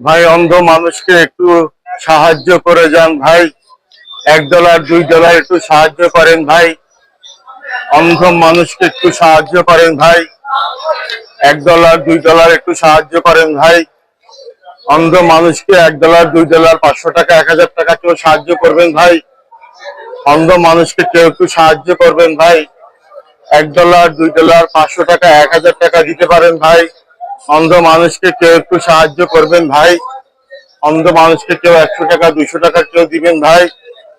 ভাই, অন্ধ মানুষকে একটু সাহায্য করে যান ভাই। এক ডলার দুই ডলার একটু সাহায্য করেন ভাই। অন্ধ মানুষকে একটু সাহায্য করেন ভাই। এক ডলার দুই ডলার একটু সাহায্য করেন ভাই। অন্ধ মানুষকে এক ডলার দুই ডলার পাঁচশো টাকা, এক হাজার টাকা কেউ সাহায্য করবেন ভাই। অন্ধ মানুষকে কেউ একটু সাহায্য করবেন ভাই। এক ডলার দুই ডলার পাঁচশো টাকা, এক হাজার টাকা দিতে পারেন ভাই। অন্ধ মানুষকে কেউ একটু সাহায্য করবেন ভাই। অন্ধ মানুষকে কেউ একশো টাকা দুইশো টাকা কেউ দিবেন ভাই।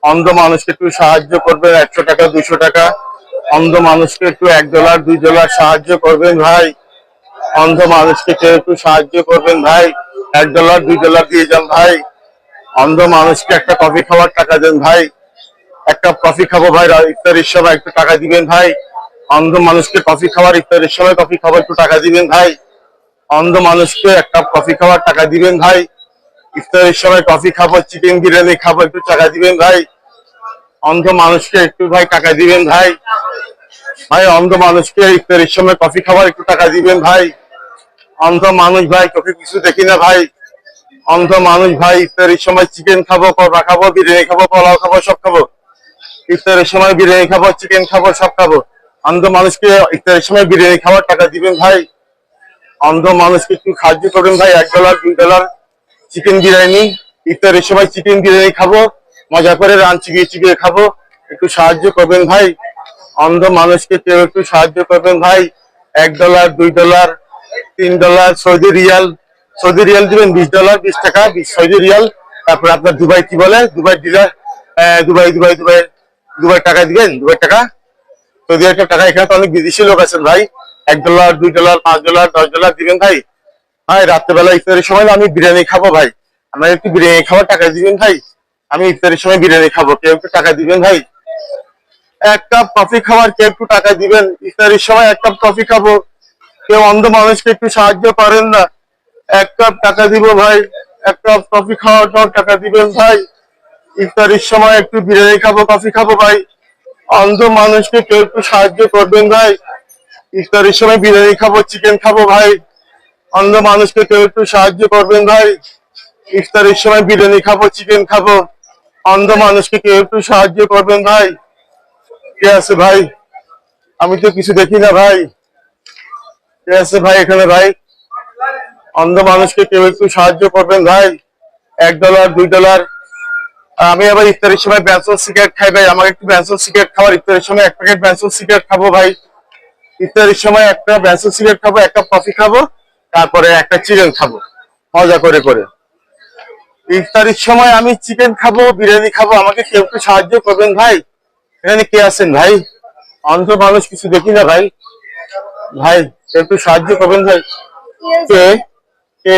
অন্ধ মানুষকে একটু সাহায্য করবেন, একশো টাকা দুইশো টাকা। অন্ধ মানুষকে একটু এক ডলার, দুই ডলার সাহায্য করবেন ভাই। অন্ধ মানুষকে কেউ একটু সাহায্য করবেন ভাই। এক ডলার, দুই ডলার দিয়ে যান ভাই। অন্ধ মানুষকে একটা কফি খাওয়ার টাকা দেন ভাই। এক কাপ কফি খাব ভাই ইফতারির সময় একটু টাকা দিবেন ভাই। অন্ধ মানুষকে কফি খাওয়ার, ইফতারির সময় কফি খাওয়ার একটু টাকা দিবেন ভাই। অন্ধ মানুষকে এক কাপ কফি খাওয়ার টাকা দিবেন ভাই। ইফতারের সময় কফি খাব চিকেন বিরিয়ানি খাব, একটু টাকা দিবেন ভাই। অন্ধ মানুষকে একটু ভাই টাকা দিবেন ভাই। ভাই, অন্ধ মানুষকে ইফতারের সময় কফি খাবার একটু টাকা দিবেন ভাই। অন্ধ মানুষ ভাই চোখে কিছু দেখি না ভাই। অন্ধ মানুষ ভাই, ইফতারের সময় চিকেন খাব কবা খাব, বিরিয়ানি খাব, পোলাও খাব, সব খাব। ইফতারের সময় বিরিয়ানি খাব চিকেন খাব, সব খাব। অন্ধ মানুষকে ইফতারের সময় বিরিয়ানি খাবার টাকা দিবেন ভাই। অন্ধ মানুষকে একটু সাহায্য করবেন ভাই, এক ডলার দুই ডলার চিকেন বিরিয়ানি, ইফতারের সময় চিকেন বিরিয়ানি খাব, মজা করে রান চিবিয়ে চিবিয়ে খাব, একটু সাহায্য করবেন ভাই। অন্ধ মানুষকে কেউ একটু সাহায্য করবেন ভাই, এক ডলার দুই ডলার তিন dollar Saudi riyal Saudi riyal দিবেন বিশ ডলার বিশ টাকা সৌদি রিয়াল। তারপর আপনার দুবাই কি বলে? Dubai dealer Dubai Dubai Dubai Dubai টাকা দিবেন, দুবাই টাকা। সৌদি আরবের টাকা এখানে তো অনেক বিদেশি লোক আছেন ভাই। এক ডলার দুই ডলার পাঁচ ডলার দশ ডলার দিবেন ভাই? ভাই, রাত্রেবেলা ইফতারের সময় আমি বিরিয়ানি খাব ভাই। আমার একটু বিরিয়ানি খাওয়ার টাকা দিবেন ভাই? আমি ইফতারের সময় বিরিয়ানি খাব, কেউ একটু টাকা দিবেন ভাই? এক কাপ কফি খাওয়ার কেউ একটু টাকা দিবেন। ইফতারের সময় এক কাপ কফি খাব। কেউ অন্ধ মানুষকে একটু সাহায্য করেন না। এক কাপ টাকা দিব ভাই। এক কাপ কফি খাওয়ার জন্য টাকা দিবেন ভাই। ইফতারের সময় একটু বিরিয়ানি খাব কফি খাব ভাই। অন্ধ মানুষকে কেউ একটু সাহায্য করবেন ভাই। ইফতারের সময় বিরিয়ানি খাব চিকেন খাব ভাই। অন্ধ মানুষকে কেউ একটু সাহায্য করবেন ভাই। ইফতারের সময় বিরিয়ানি খাব চিকেন খাব। অন্ধ মানুষকে কেউ একটু সাহায্য করবেন ভাই। কে আছে ভাই? আমি তো কিছু দেখি না ভাই। কে আছে ভাই এখানে ভাই? অন্ধ মানুষকে কেউ একটু সাহায্য করবেন ভাই। এক ডলার দুই ডলার আমি আবার ইফতারের সময় ব্যান্সল সিগারেট খাই ভাই। আমাকে একটু ব্যান্সল সিগারেট খাবার ইফতারের সময় এক প্যাকেট ব্যান্সল সিগারেট খাব ভাই। ইফতারের সময় একটা ব্যান্সল সিগারেট খাব, এক কাপ কফি খাব, তারপরে একটা চিকেন খাব, মজা করে করে। ইফতারির সময় আমি চিকেন খাব, বিরিয়ানি খাব, আমাকে কেউ একটু সাহায্য করবেন ভাই? এখানে কে আছেন ভাই? অন্ধ মানুষ কিছু দেখি না ভাই। ভাই, কেউ একটু সাহায্য করবেন ভাই? কে? কে?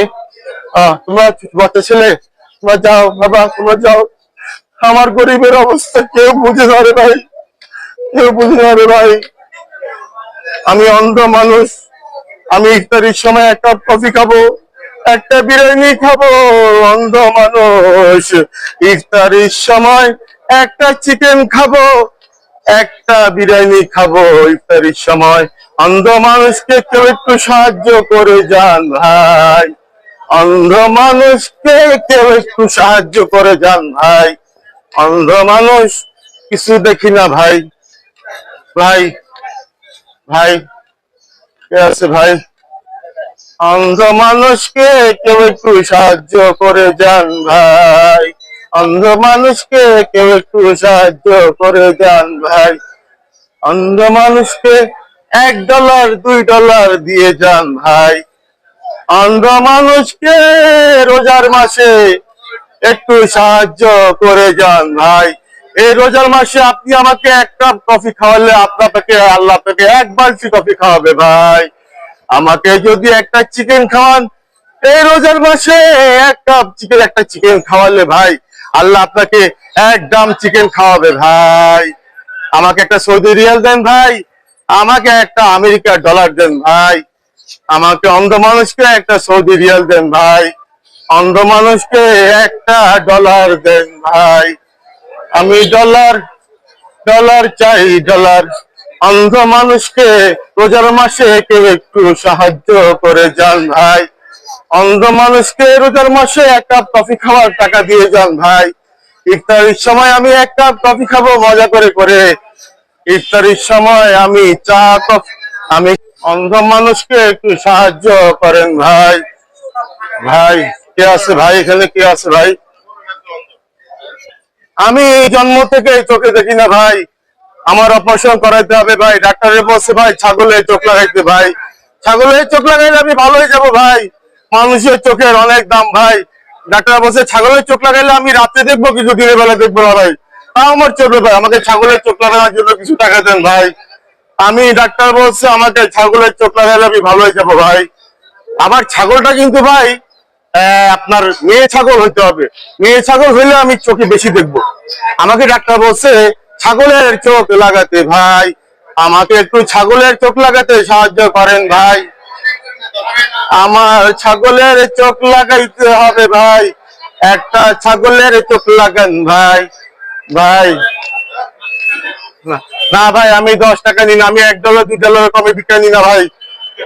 তোমরা বাচ্চা ছেলে, তোমরা যাও বাবা, তোমরা যাও। আমার গরিবের অবস্থা কেউ বুঝে না রে ভাই। কেউ বুঝে না রে ভাই। আমি অন্ধ মানুষ। আমি ইফতারির সময় এক কাপ কফি খাব, একটা বিরিয়ানি খাব, অন্ধ মানুষ। ইফতারির সময় একটা চিকেন খাব, একটা বিরিয়ানি খাব। ইফতারির সময় অন্ধ মানুষকে কেউ একটু সাহায্য করে যান ভাই। অন্ধ মানুষকে কেউ একটু সাহায্য করে যান ভাই। অন্ধ মানুষ কিছু দেখি না ভাই। ভাই ভাই? কে আছে ভাই? অন্ধ মানুষকে কেউ একটু সাহায্য করে যান ভাই। অন্ধ মানুষকে কেউ একটু সাহায্য করে যান ভাই। অন্ধ মানুষকে এক ডলার, দুই ডলার দিয়ে যান ভাই। অন্ধ মানুষকে রোজার মাসে একটু সাহায্য করে যান ভাই। এই রোজার মাসে আপনি আমাকে এক কাপ কফি খাওয়ালে আপনাকে আল্লাহ আপনাকে এক বালতি কফি খাওয়াবে ভাই। আমাকে যদি একটা চিকেন খাওয়ান, এই রোজার মাসে এক কাপ চিকেন একটা চিকেন খাওয়ালে ভাই, আল্লাহ আপনাকে এক দাম চিকেন খাওয়াবে ভাই। আমাকে একটা সৌদি রিয়াল দেন ভাই, আমাকে একটা আমেরিকার ডলার দেন ভাই। আমাকে অন্ধ মানুষকে একটা সৌদি রিয়াল দেন ভাই। অন্ধ মানুষকে একটা ডলার দেন ভাই। আমি ডলার ডলার চাই, ডলার। অন্ধ মানুষকে রোজার মাসে কেউ একটু সাহায্য করে যান ভাই। অন্ধ মানুষকে রোজার মাসে এক কাপ কফি খাওয়ার টাকা দিয়ে যান ভাই। ইফতারির সময় আমি এক কাপ কফি খাব, মজা করে করে। ইফতারির সময় আমি চা, কফি আমি অন্ধ মানুষকে একটু সাহায্য করেন ভাই। ভাই, কে আছে? ভাই, এখানে কে আছে ভাই? আমি এই জন্ম থেকে চোখে দেখি না ভাই। আমার অপারেশন করাইতে হবে ভাই। ডাক্তারে বলছে, ভাই ছাগলের চোখ লাগাইতে ভাই। ছাগলের চোখ লাগাইলে আমি ভালো হয়ে যাব ভাই। মানুষের চোখের অনেক দাম ভাই। ডাক্তার বলছে ছাগলের চোখ লাগাইলে আমি রাতে দেখব, কিছু দিনের বেলা দেখব না ভাই। তাও আমার চলবে ভাই। আমাকে ছাগলের চোখ লাগানোর জন্য কিছু টাকা দেন ভাই। আমি ডাক্তার বলছে, আমাকে ছাগলের চোখ লাগাইলে আমি ভালো হয়ে যাব ভাই। আমার ছাগলটা কিন্তু ভাই আপনার মেয়ে ছাগল হইতে হবে। মেয়ে ছাগল হইলে আমি চোখে বেশি দেখব। আমাকে ডাক্তার বলছে, ছাগলের চোখ লাগাতে ভাই। আমাকে একটু ছাগলের চোখ লাগাতে সাহায্য করেন ভাই। আমার ছাগলের চোখ লাগাইতে হবে ভাই। একটা ছাগলের চোখ লাগান ভাই। ভাই। না- ভাই, আমি দশ টাকা নিন, আমি এক ডলার দুই ডলার কমে বিক্রি না ভাই।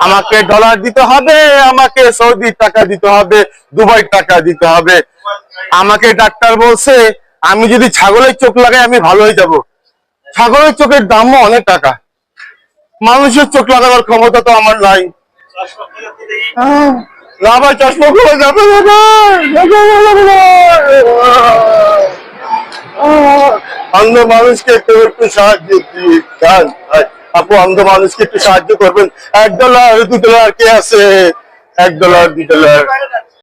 আমাকে ডলার দিতে হবে, আমাকে সৌদি টাকা দিতে হবে, দুবাই টাকা দিতে হবে। আমাকে ডাক্তার বলছে, আমি যদি ছাগলের চোখ লাগাই, আমি ভালো হয়ে যাব। ছাগলের চোখের দামও অনেক টাকা। মানুষের চোখ লাগানোর ক্ষমতা তো আমার নাই। অন্ধ মানুষকে একটু একটু সাহায্য দিয়ে। আপু অন্ধ মানুষকে একটু সাহায্য করবেন। এক ডলার দু ডলার কে আছে? এক ডলার দু ডলার